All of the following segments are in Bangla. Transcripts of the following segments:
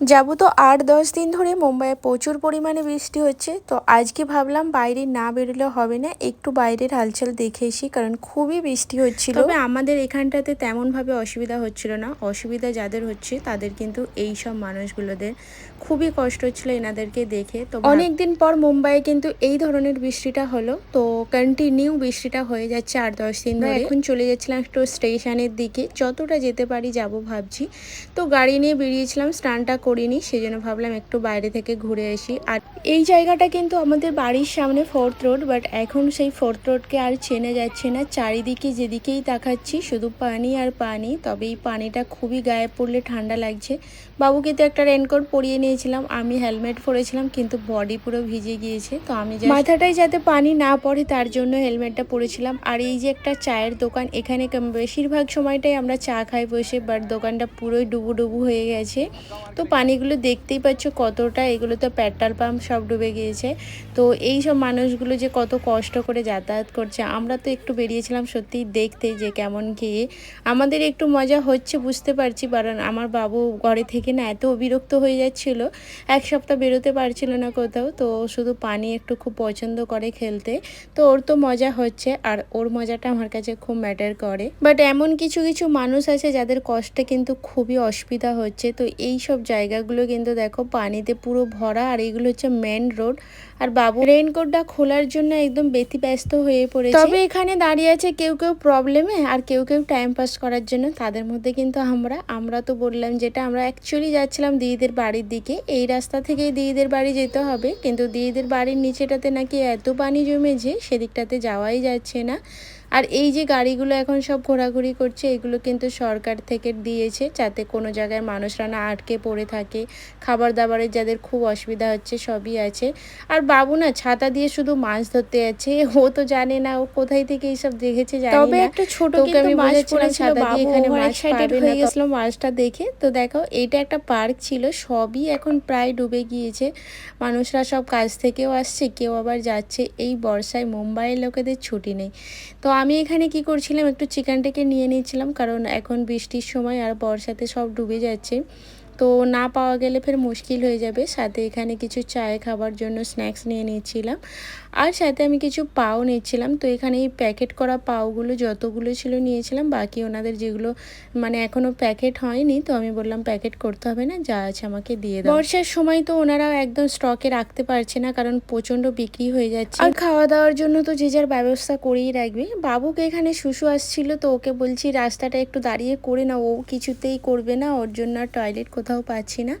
যাব তো আট দশ দিন ধরে মুম্বাইয়ে প্রচুর পরিমাণে বৃষ্টি হচ্ছে। তো আজকে ভাবলাম বাইরে না বেরোলে হবে না একটু বাইরের হালচাল দেখে এসি কারণ খুবই বৃষ্টি হচ্ছিল। তবে আমাদের এখানটাতে তেমনভাবে অসুবিধা হচ্ছিল না। অসুবিধা যাদের হচ্ছে তাদের কিন্তু এই সব মানুষগুলোদের খুবই কষ্ট হচ্ছিল এনাদেরকে দেখে। তো অনেক দিন পর মুম্বাইয়ে কিন্তু এই ধরনের বৃষ্টিটা হলো। তো কন্টিনিউ বৃষ্টিটা হয়ে যাচ্ছে আট দশ দিন ধরে। এখন চলে যাচ্ছিলাম একটু স্টেশনের দিকে। যতটা যেতে পারি যাব ভাবছি। তো গাড়ি নিয়ে বেরিয়েছিলাম স্নানটা করিনি, সেজন্য ভাবলাম একটু বাইরে থেকে ঘুরে আসি। আর এই জায়গাটা কিন্তু আমাদের বাড়ির সামনে ফোর্থ রোড বাট এখন সেই ফোর্থ রোডকে আর চেনে যাচ্ছে না। চারিদিকে যেদিকেই তাকাচ্ছি, শুধু পানি আর পানি, তবে এই পানিটা খুবই গায়ে পড়লে ঠান্ডা লাগছে। বাবুকে তো একটা রেনকোট পরিয়ে নিয়েছিলাম, আমি হেলমেট পরেছিলাম, কিন্তু বডি পুরো ভিজে গিয়েছে, তো আমি মাথাটাই যাতে পানি না পড়ে, তার জন্য হেলমেটটা পরেছিলাম। আর এই যে একটা চায়ের দোকান, এখানে বেশিরভাগ সময়টাই আমরা চা খাই বসে বাট দোকানটা পুরোই ডুবু ডুবু হয়ে গেছে। তো পানিগুলো দেখতেই পাচ্ছ কতটা, এগুলো তো পেট্রোল পাম্প সব ডুবে গিয়েছে। তো এই সব মানুষগুলো যে কত কষ্ট করে যাতায়াত করছে, আমরা তো একটু বেরিয়েছিলাম সত্যিই দেখতে যে কেমন কি। আমাদের একটু মজা হচ্ছে বুঝতে পারছি, কারণ আমার বাবু ঘরে থেকে না এত বিরক্ত হয়ে যাচ্ছিল, এক সপ্তাহ বেরোতে পারছিল না কোথাও। তো শুধু পানি একটু খুব পছন্দ করে খেলতে। তো ওর তো মজা হচ্ছে, আর ওর মজাটা আমার কাছে খুব ম্যাটার করে। বাট এমন কিছু কিছু মানুষ আছে যাদের কষ্টে কিন্তু খুবই অসুবিধা হচ্ছে। তো এই সব জায়গাগুলো কিন্তু দেখো পানিতে পুরো ভরা, আর এইগুলো হচ্ছে মেন রোড আর বাবু রেইনকোটটা খোলার জন্য একদম ব্যতিব্যস্ত হয়ে পড়েছে। তবে এখানে দাঁড়িয়ে আছে কেউ কেউ প্রবলেমে আর কেউ কেউ টাইম পাস করার জন্য। তাদের মধ্যে কিন্তু আমরা আমরা তো বললাম যেটা আমরা অ্যাকচুয়ালি যাচ্ছিলাম দিদিদের বাড়ির দিকে। এই রাস্তা থেকেই দিদিদের বাড়ি যেতে হবে। কিন্তু দিদিদের বাড়ির নিচেটাতে নাকি এত পানি জমেছে, সেদিকটাতে যাওয়াই যাচ্ছে না। আর এই যে গাড়িগুলো এখন সব ঘোরাঘুরি করছে এগুলো কিন্তু সরকার থেকে দিয়েছে যাতে কোনো জায়গায় মানুষরা না আটকে পড়ে থাকে। খাবার দাবারের যাদের খুব অসুবিধা হচ্ছে সবই আছে। আর বাবু না ছাতা দিয়ে শুধু মাছ ধরতে যাচ্ছে ও তো জানে না ও কোথায় থেকে এইসব দেখেছে জানি তবে একটা ছোট কিন্তু আমি মাছ বলেছিলাম পড়েছিল, বাবু এখানে মাছ excited হয়ে গেছিল মাছটা দেখে। তো দেখো এটা একটা পার্ক ছিল সবই এখন প্রায় ডুবে গিয়েছে। মানুষরা সব কাজ থেকেও আসছে কেউ আবার যাচ্ছে। এই বর্ষায় মুম্বাইয়ের লোকেদের ছুটি নেই। তো আমি এখানে কি করছিলাম? একটু চিকেনটাকে নিয়ে নিয়েছিলাম, কারণ এখন বৃষ্টির সময় আর বর্ষাতে সব ডুবে যাচ্ছে। তো না পাওয়া গেলে ফের মুশকিল হয়ে যাবে। সাথে এখানে কিছু চায়ে খাবার জন্য স্ন্যাক্স নিয়ে নিচ্ছিলাম আর সাথে আমি কিছু পাও নিচ্ছিলাম তো এখানে এই প্যাকেট করা পাওগুলো যতগুলো ছিল নিয়েছিলাম, বাকি ওনাদের যেগুলো মানে এখনও প্যাকেট হয়নি, তো আমি বললাম প্যাকেট করতে হবে না, যা আছে আমাকে দিয়ে দাও। বর্ষার সময় তো ওনারাও একদম স্টকে রাখতে পারছে না, কারণ প্রচণ্ড বিক্রি হয়ে যাচ্ছে। আর খাওয়া দাওয়ার জন্য তো যে যার ব্যবস্থা করেই রাখবে। বাবুকে এখানে শুশু আসছিল, তো ওকে বলছি, রাস্তাটা একটু দাঁড়িয়ে করে না ও কিছুতেই করবে না, ওর জন্য টয়লেট কোথাও পাচ্ছি না।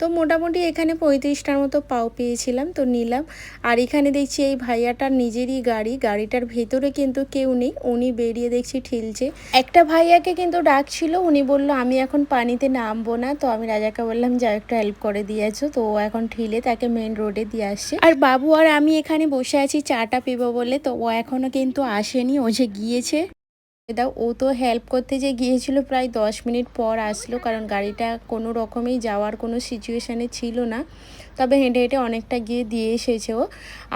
তো মোটামুটি এখানে পঁয়ত্রিশটার মতো পাও পেয়েছিলাম, তো নিলাম। আর এখানে দেখছি এই ভাইয়াটার নিজেরই গাড়ি, গাড়িটার ভেতরে কিন্তু কেউ নেই, উনি বেরিয়ে দেখছি ঠিলছে। একটা ভাইয়াকে কিন্তু ডাকছিল, উনি বলল, আমি এখন পানিতে নামবো না। তো আমি রাজাকে বললাম যা একটু হেল্প করে দিয়েছ। তো ও এখন ঠিলে তাকে মেন রোডে দিয়ে আসছে। আর বাবু আর আমি এখানে বসে আছি চাটা পিবো বলে, তো ও এখনও কিন্তু আসেনি, ও যে গিয়েছে। দাও, ও তো হেল্প করতে যে গিয়েছিল প্রায় দশ মিনিট পর আসলো, কারণ গাড়িটা কোনো রকমেই যাওয়ার কোনো সিচুয়েশানে ছিল না। তবে হেঁটে হেঁটে অনেকটা গিয়ে দিয়ে এসেছে ও।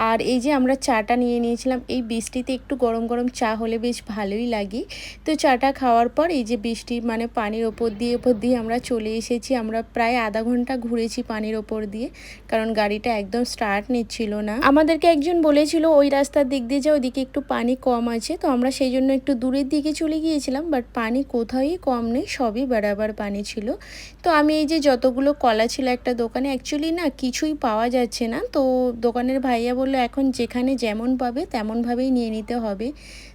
আর এই যে আমরা চাটা নিয়ে নিয়েছিলাম, এই বৃষ্টিতে একটু গরম গরম চা হলে বেশ ভালোই লাগে। তো চাটা খাওয়ার পর এই যে বৃষ্টি মানে পানির ওপর দিয়ে ওপর দিয়ে আমরা চলে এসেছি। আমরা প্রায় আধা ঘণ্টা ঘুরেছি পানির ওপর দিয়ে, কারণ গাড়িটা একদম স্টার্ট নিচ্ছিল না। আমাদেরকে একজন বলেছিল, ওই রাস্তার দিক দিয়ে যে, ওইদিকে একটু পানি কম আছে। তো আমরা সেই জন্য একটু দূরের দিকে চলে গিয়েছিলাম বাট পানি কোথাওই কম নেই, সবই বেড়াবার পানি ছিল। তো আমি এই যে যতগুলো কলা ছিল একটা দোকানে অ্যাকচুয়ালি না কিছুই পাওয়া যাচ্ছে না। তো দোকানের ভাইয়া বলল, এখন যেখানে যেমন পাবে, তেমনভাবেই নিয়ে নিতে হবে।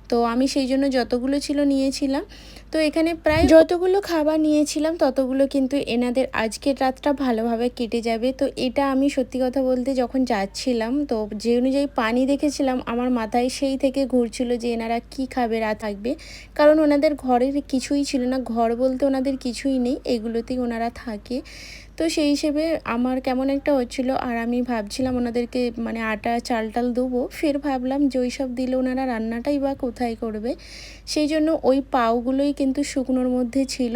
তো আমি সেই জন্য যতগুলো ছিল নিয়েছিলাম। তো এখানে প্রায় যতগুলো খাবার নিয়েছিলাম, ততগুলো কিন্তু এনাদের আজকের রাতটা ভালোভাবে কেটে যাবে। তো এটা আমি সত্যি কথা বলতে যখন যাচ্ছিলাম, তো যে অনুযায়ী পানি দেখেছিলাম, আমার মাথায় সেই থেকে ঘুরছিল যে এনারা কি খাবে, রাত থাকবে। কারণ ওনাদের ঘরের কিছুই ছিল না, ঘর বলতে ওনাদের কিছুই নেই, এগুলোতেই ওনারা থাকে। তো সেই হিসেবে আমার কেমন একটা হচ্ছিল আর আমি ভাবছিলাম ওনাদেরকে মানে আটা চাল টাল দেবো। ফের ভাবলাম যে ওই সব দিলে ওনারা রান্নাটাই বা কোথায় করবে। সেই জন্য ওই পাওগুলোই কিন্তু শুকনোর মধ্যে ছিল।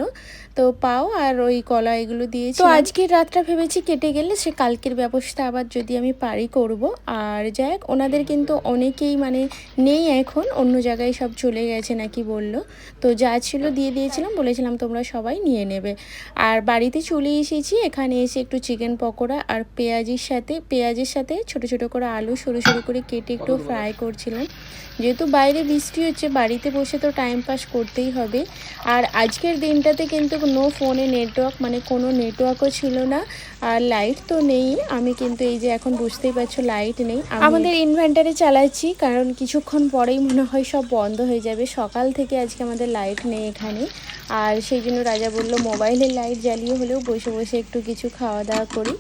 তো পাও আর ওই কলা এগুলো দিয়েছি তো আজকের রাতটা ভেবেছি কেটে গেলে সে কালকের ব্যবস্থা আবার যদি আমি পারি করব। আর যাই ওনাদের কিন্তু অনেকেই মানে নেই এখন অন্য জায়গায় সব চলে গেছে নাকি বলল। তো যা ছিল দিয়ে দিয়েছিলাম বলেছিলাম তোমরা সবাই নিয়ে নেবে। আর বাড়িতে চলে এসেছি এখানে এসে একটু চিকেন পকোড়া আর পেঁয়াজির সাথে পেঁয়াজের সাথে ছোট ছোট করে আলু সরু সরু করে কেটে একটু ফ্রাই করছিলাম। যেহেতু বাইরে বৃষ্টি হচ্ছে বাড়িতে বসে তো টাইম পাস করতেই হবে। আর আজকের দিনটাতে কিন্তু নো ফোনে নেটওয়ার্ক মানে কোনো নেটওয়ার্কও ছিল না। আর লাইট তো নেই। আমি কিন্তু এই যে এখন বুঝতেই পারছ লাইট নেই। আমাদের ইনভার্টারে চালাচ্ছি কারণ কিছুক্ষণ পরেই মনে হয় সব বন্ধ হয়ে যাবে। সকাল থেকে আজকে আমাদের লাইট নেই এখানে। আর সেই জন্য রাজা বলল মোবাইলের লাইট জ্বালিয়ে হলেও বসে বসে একটু কিছু খাওয়া দাওয়া করি।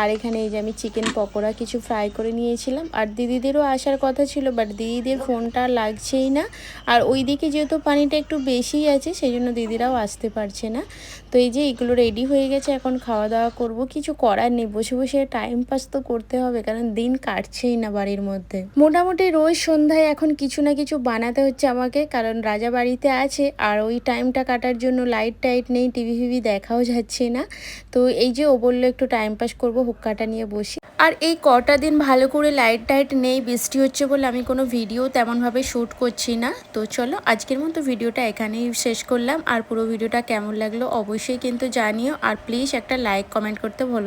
আর এখানে এই যে আমি চিকেন পকোড়া কিছু ফ্রাই করে নিয়েছিলাম। আর দিদিদেরও আসার কথা ছিল বাট দিদিদের ফোনটা লাগছেই না। আর ওইদিকে যেহেতু পানিটা একটু বেশিই আছে সেই জন্য দিদিরাও আসতে পারছে না। তো এই যে এগুলো রেডি হয়ে গেছে, এখন খাওয়া দাওয়া করব। কিছু করার নেই, বসে বসে টাইম পাস তো করতে হবে, কারণ দিন কাটছেই না বাড়ির মধ্যে। মোটামুটি রোজ সন্ধ্যায় এখন কিছু না কিছু বানাতে হচ্ছে আমাকে, কারণ রাজা বাড়িতে আছে। আর ওই টাইমটা কাটার জন্য লাইট টাইট নেই টিভি ফিভি দেখাও যাচ্ছে না। তো এই যে ও বলল একটু টাইম পাস করব, হুক্কাটা নিয়ে বসি। আর এই কটা দিন ভালো করে লাইট টাইট নেই, বৃষ্টি হচ্ছে বলে আমি কোনো ভিডিও তেমনভাবে শ্যুট করছি না। তো চলো, আজকের মতো ভিডিওটা এখানেই শেষ করলাম। আর পুরো ভিডিওটা কেমন লাগল অবশ্যই কিন্তু জানিও। আর প্লিজ একটা লাইক কমেন্ট করতে ভুলো